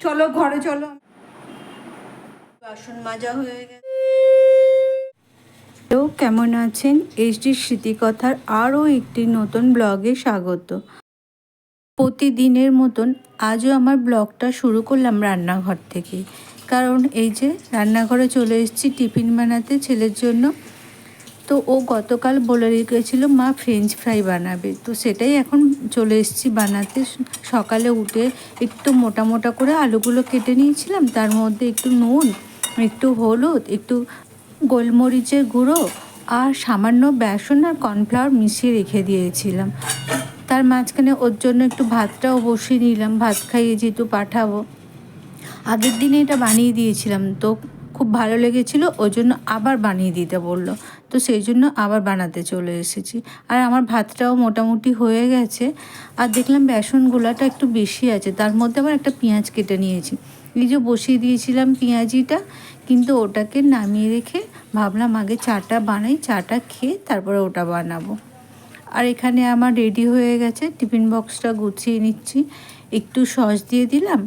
চলো, ঘরে চলো। বাসন মাজা হয়ে গেছে। হ্যালো, কেমন আছেন? এইচডি স্মৃতিকথার আরও একটি নতুন ব্লগে স্বাগত। প্রতিদিনের মতন আজও আমার ব্লগটা শুরু করলাম রান্নাঘর থেকে। কারণ এই যে রান্নাঘরে চলে এসেছি টিফিন বানাতে ছেলের জন্য। তো ও গতকাল বলে রেখেছিল, মা ফ্রেঞ্চ ফ্রাই বানাবে। তো সেটাই এখন চলে এসেছি বানাতে। সকালে উঠে একটু মোটা মোটা করে আলুগুলো কেটে নিয়েছিলাম। তার মধ্যে একটু নুন, একটু হলুদ, একটু গোলমরিচের গুঁড়ো আর সামান্য বেসন আর কর্নফ্লাওয়ার মিশিয়ে রেখে দিয়েছিলাম। তার মাঝখানে ওর জন্য একটু ভাতটাও বসিয়ে নিলাম। ভাত খাইয়ে যেহেতু পাঠাবো। আগের দিনে এটা বানিয়ে দিয়েছিলাম। তো খুব ভালো লেগেছিল ওই জন্য আবার বানিয়ে দিতে বলল। তো সেই জন্য আবার বানাতে চলে এসেছি। আর আমার ভাতটাও মোটামুটি হয়ে গেছে। আর দেখলাম বেসন গোলাটা একটু বেশি আছে, তার মধ্যে আবার একটা পেঁয়াজ কেটে নিয়েছি। এই যে বসিয়ে দিয়েছিলাম পেঁয়াজিটা, কিন্তু ওটাকে নামিয়ে রেখে ভাবলাম আগে চাটা বানাই, চাটা খেয়ে তারপরে ওটা বানাবো। আর এখানে আমার রেডি হয়ে গেছে, টিফিন বক্সটা গুছিয়ে নিচ্ছি। একটু সস দিয়ে দিলাম,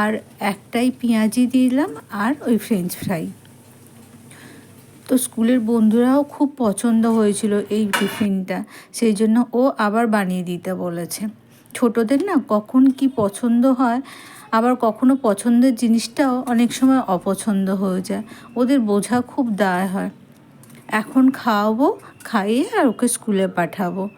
আর একটাই পেঁয়াজি দিলাম, আর ওই ফ্রেঞ্চ ফ্রাই। তো স্কুলের বন্ধুরাও খুব পছন্দ হয়েছিল এই টিফিনটা। সেই জন্য ও আবার বানিয়ে দিতে বলেছে। ছোটদের না কখন কি পছন্দ হয় আবার কখনো পছন্দের জিনিসটাও অনেক সময় অপছন্দ হয়ে যায়। ওদের বোঝা খুব দায় হয়। এখন খাওয়াবো খাইয়ে আর ওকে স্কুলে পাঠাবো।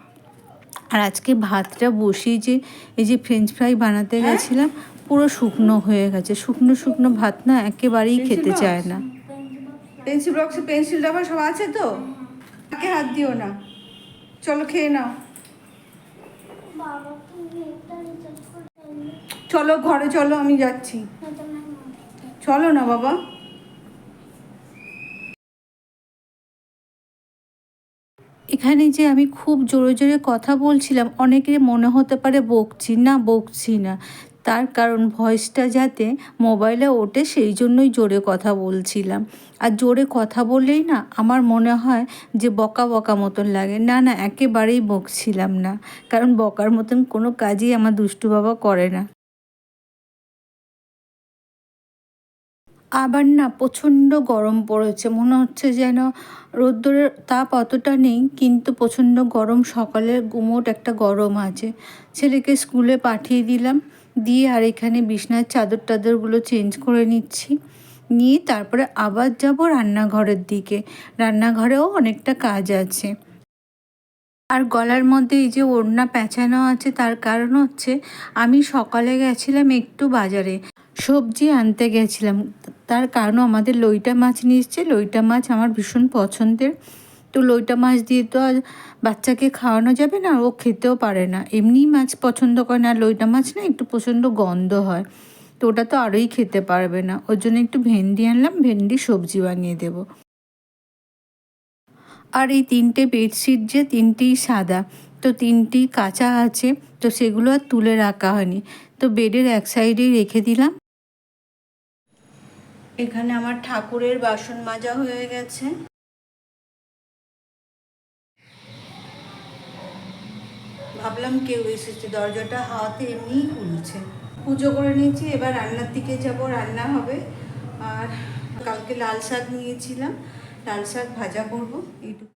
আর আজকে ভাতটা বসিয়ে যে এই যে ফ্রেঞ্চ ফ্রাই বানাতে গেছিলাম পুরো শুকনো হয়ে গেছে। শুকনো শুকনো ভাত না একেবারেই খেতে চায় না। পেন্সিল বক্সে পেন্সিল রাবার সব আছে তো? তাকে হাত দিও না। চলো খেয়ে নাও। চলো, ঘরে চলো, আমি যাচ্ছি। চলো না বাবা। এখানে যে আমি খুব জোরে জোরে কথা বলছিলাম, অনেকের মনে হতে পারে বকছি। না বকছি না। তার কারণ ভয়েসটা যাতে মোবাইলে ওঠে সেই জন্যই জোরে কথা বলছিলাম। আর জোরে কথা বললেই না আমার মনে হয় যে বকা বকা মতন লাগে। না না, একেবারেই বকছিলাম না। কারণ বকার মতন কোনো কাজই আমার দুষ্টু বাবা করে না। আবার না প্রচণ্ড গরম পড়েছে। মনে হচ্ছে যেন রোদ্দুরের তাপ অতটা নেই, কিন্তু প্রচণ্ড গরম। সকালের গুমোট একটা গরম আছে। ছেলেকে স্কুলে পাঠিয়ে দিলাম। দিয়ে আর এখানে বিছনার চাদর টাদরগুলো চেঞ্জ করে নিচ্ছি। নিয়ে তারপরে আবার যাব রান্নাঘরের দিকে। রান্নাঘরেও অনেকটা কাজ আছে। আর গলার মধ্যে এই যে ওড়না পেঁচানো আছে, তার কারণ হচ্ছে আমি সকালে গেছিলাম একটু বাজারে। সবজি আনতে গেছিলাম। তার কারণ আমাদের লইটা মাছ নিয়ে এসছে লইটা মাছ আমার ভীষণ পছন্দের। তো লইটা মাছ দিয়ে তো আর বাচ্চাকে খাওয়ানো যাবে না, ও খেতেও পারে না। এমনিই মাছ পছন্দ করে না, আর লইটা মাছ না একটু প্রচণ্ড গন্ধ হয়, তো ওটা তো আরোই খেতে পারবে না। ওর জন্য একটু ভেন্ডি আনলাম, ভেন্ডি সবজি বানিয়ে দেবো। আর এই তিনটে বেডশিট যে তিনটেই সাদা, তো তিনটি কাঁচা আছে, তো সেগুলো আর তুলে রাখা হয়নি। তো বেডের এক সাইডেই রেখে দিলাম। এখানে আমার ঠাকুরের বাসন মাজা হয়ে গেছে। ভাবলাম কেউ এসেছে দরজাটা হাওয়াতে এমনিই খুলছে। পুজো করে নিয়েছি, এবার রান্নার দিকে যাব, রান্না হবে। আর কালকে লাল শাক নিয়েছিলাম, লাল শাক ভাজা করব, এইটুকু।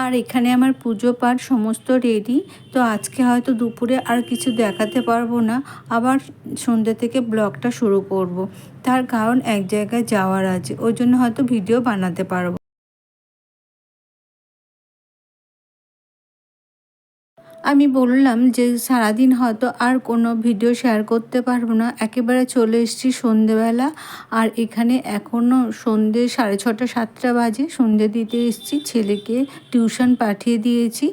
আর এখানে আমার পুজো পাঠ সমস্ত রেডি তো আজকে হয়তো দুপুরে আর কিছু দেখাতে পারব না। আবার সন্ধ্যে থেকে ব্লগটা শুরু করব। তার কারণ এক জায়গায় যাওয়ার আছে, ওই জন্য হয়তো ভিডিও বানাতে পারব। আমি বললাম যে সারাদিন হয়তো আর কোনো ভিডিও শেয়ার করতে পারব না। একেবারে চলে এসেছি সন্ধেবেলা আর এখানে এখনও সন্ধে সাড়ে ছটা, সাতটা বাজে। সন্ধে দিতে এসেছি, ছেলেকে টিউশন পাঠিয়ে দিয়েছি।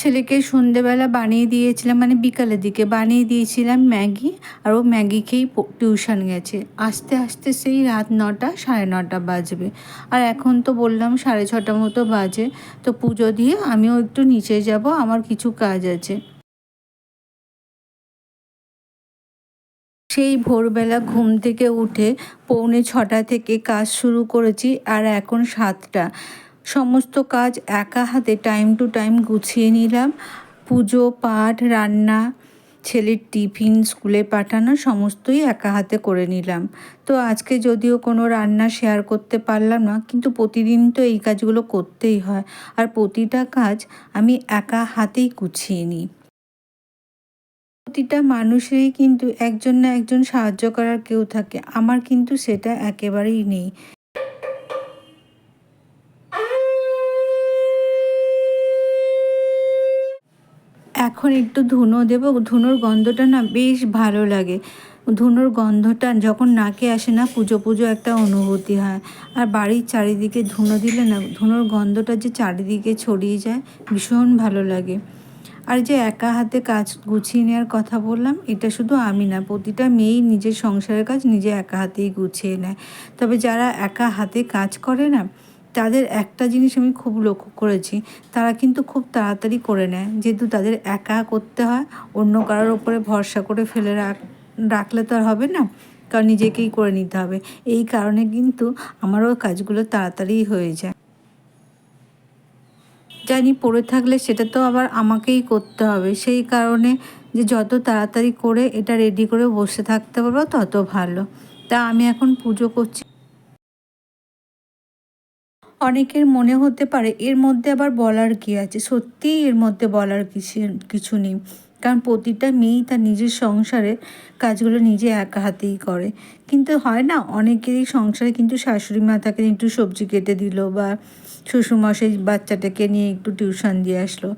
ছেলেকে সন্ধেবেলা বানিয়ে দিয়েছিলাম মানে বিকালের দিকে বানিয়ে দিয়েছিলাম ম্যাগি, আর ও ম্যাগি খেয়েই টিউশন গেছে। আস্তে আস্তে সেই রাত নটা, সাড়ে নটা বাজবে। আর এখন তো বললাম সাড়ে ছটা মতো বাজে, তো পুজো দিয়ে আমিও একটু নিচে যাব, আমার কিছু কাজ আছে। সেই ভোরবেলা ঘুম থেকে উঠে পৌনে ছটা থেকে কাজ শুরু করেছি, আর এখন সাতটা। সমস্ত কাজ একা হাতে টাইম টু টাইম গুছিয়ে নিলাম। পুজো, পাঠ, রান্না, ছেলের টিফিন, স্কুলে পাঠানো সমস্তই একা হাতে করে নিলাম। তো আজকে যদিও কোনো রান্না শেয়ার করতে পারলাম না, কিন্তু প্রতিদিন তো এই কাজগুলো করতেই হয়। আর প্রতিটা কাজ আমি একা হাতেই গুছিয়ে নিই। প্রতিটা মানুষেরই কিন্তু একজন না একজন সাহায্য করার কেউ থাকে, আমার কিন্তু সেটা একেবারেই নেই। এখন একটু ধুনো দেবো। ধুনোর গন্ধটা না বেশ ভালো লাগে। ধুনোর গন্ধটা যখন নাকে আসে না, পুজো পুজো একটা অনুভূতি হয়। আর বাড়ির চারিদিকে ধুনো দিলে না, ধুনোর গন্ধটা যে চারিদিকে ছড়িয়ে যায়, ভীষণ ভালো লাগে। আর যে একা হাতে কাজ গুছিয়ে নেওয়ার কথা বললাম, এটা শুধু আমি না, প্রতিটা মেয়েই নিজের সংসারের কাজ নিজে একা হাতেই গুছিয়ে নেয়। তবে যারা একা হাতে কাজ করে না তাদের একটা জিনিস আমি খুব লক্ষ্য করেছি, তারা কিন্তু খুব তাড়াতাড়ি করে নেয়। যেহেতু তাদের একা করতে হয়, অন্য কারোর ওপরে ভরসা করে ফেলে রাখ, রাখলে তো আর হবে না, কারণ নিজেকেই করে নিতে হবে। এই কারণে কিন্তু আমারও কাজগুলো তাড়াতাড়ি হয়ে যায়। জানি পড়ে থাকলে সেটা তো আবার আমাকেই করতে হবে। সেই কারণে যে যত তাড়াতাড়ি করে এটা রেডি করে বসে থাকতে পারব, তত ভালো। তা আমি এখন পুজো করছি। অনেকের মনে হতে পারে এর মধ্যে আবার বলার কি আছে? সত্যিই এর মধ্যে বলার কিছু কিছু নেই। কারণ প্রতিটা মেয়েই তার নিজের সংসারে কাজগুলো নিজে একা হাতেই করে। কিন্তু হয় না, অনেকেরই সংসারে কিন্তু শাশুড়ি মা তাকে একটু সবজি কেটে দিল বা শ্বশুরমশাই বাচ্চাটাকে নিয়ে একটু টিউশন দিয়ে আসলো।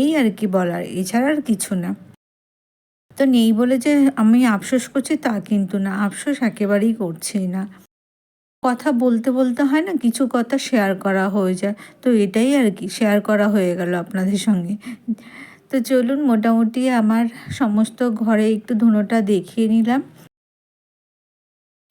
এই আর কি বলার, এছাড়া আর কিছু না। তো নেই বলে যে আমি আফসোস করছি তা কিন্তু না, আফসোস একেবারেই করছি না। কথা বলতে বলতে হয় না, কিছু কথা শেয়ার করা হয়ে যায়। তো এটাই আর কি শেয়ার করা হয়ে গেল আপনাদের সঙ্গে। তো চলুন, মোটামুটি আমার সমস্ত ঘরে একটু ধুনোটা দেখিয়ে নিলাম।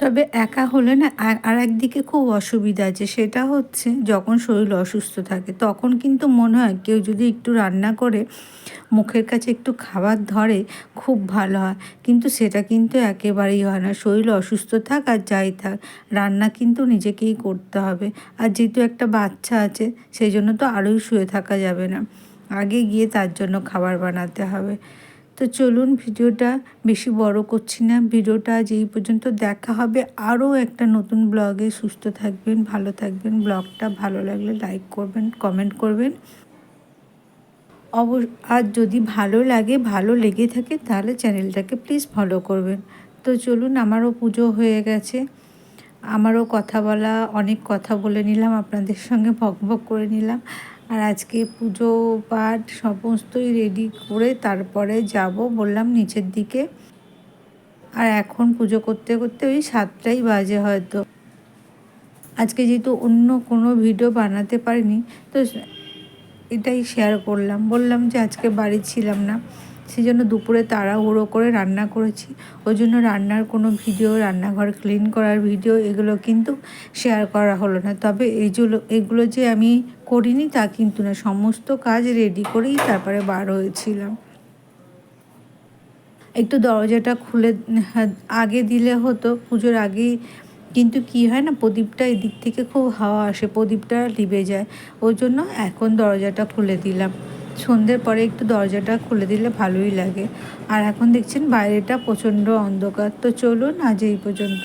তবে একা হলে না আর একদিকে খুব অসুবিধা আছে। সেটা হচ্ছে যখন শরীর অসুস্থ থাকে, তখন কিন্তু মনে হয় কেউ যদি একটু রান্না করে, মুখের কাছে একটু খাবার ধরে, খুব ভালো হয়। কিন্তু সেটা কিন্তু একেবারেই হয় না। শরীর অসুস্থ থাক আর যাই থাক, রান্না কিন্তু নিজেকেই করতে হবে। আর যেহেতু একটা বাচ্চা আছে, সেই জন্য তো আরোই শুয়ে থাকা যাবে না। আগে গিয়ে তার জন্য খাবার বানাতে হবে। তো চলুন ভিডিওটা বেশি বড় করছি না। ভিডিওটা আজ এই পর্যন্ত দেখা হবে। আরও একটা নতুন ব্লগে সুস্থ থাকবেন, ভালো থাকবেন। ব্লগটা ভালো লাগলে লাইক করবেন, কমেন্ট করবেন। অব আর যদি ভালো লাগে, ভালো লেগে থাকে, তাহলে চ্যানেলটাকে প্লিজ ফলো করবেন। তো চলুন, আমারও পুজো হয়ে গেছে। আমারও কথা বলা, অনেক কথা বলে নিলাম, আপনাদের সঙ্গে ভক ভক করে নিলাম। আর আজকে পুজো পাঠ সমস্তই রেডি করে তারপরে যাব বললাম নিচের দিকে। আর এখন পুজো করতে করতে ওই সাতটাই বাজে হয়তো। আজকে যেহেতু অন্য কোনো ভিডিও বানাতে পারিনি, তো এটাই শেয়ার করলাম। বললাম যে আজকে বাড়ি ছিলাম না সেই জন্য দুপুরে তাড়াহুড়ো করে রান্না করেছি। ওই জন্য রান্নার কোনো ভিডিও রান্নাঘর ক্লিন করার ভিডিও এগুলো কিন্তু শেয়ার করা হলো না। তবে এইগুলো এগুলো যে আমি করিনি তা কিন্তু না সমস্ত কাজ রেডি করেই তারপরে বার হয়েছিলাম। একটু দরজাটা খুলে হ্যাঁ, আগে দিলে হতো পুজোর আগেই কিন্তু কি হয় না প্রদীপটা এদিক থেকে খুব হাওয়া আসে প্রদীপটা লিবে যায় ওই জন্য এখন দরজাটা খুলে দিলাম। সন্ধ্যের পরে একটু দরজাটা খুলে দিলে ভালোই লাগে। আর এখন দেখছেন বাইরেটা প্রচণ্ড অন্ধকার তো চলুন আজ এই পর্যন্ত।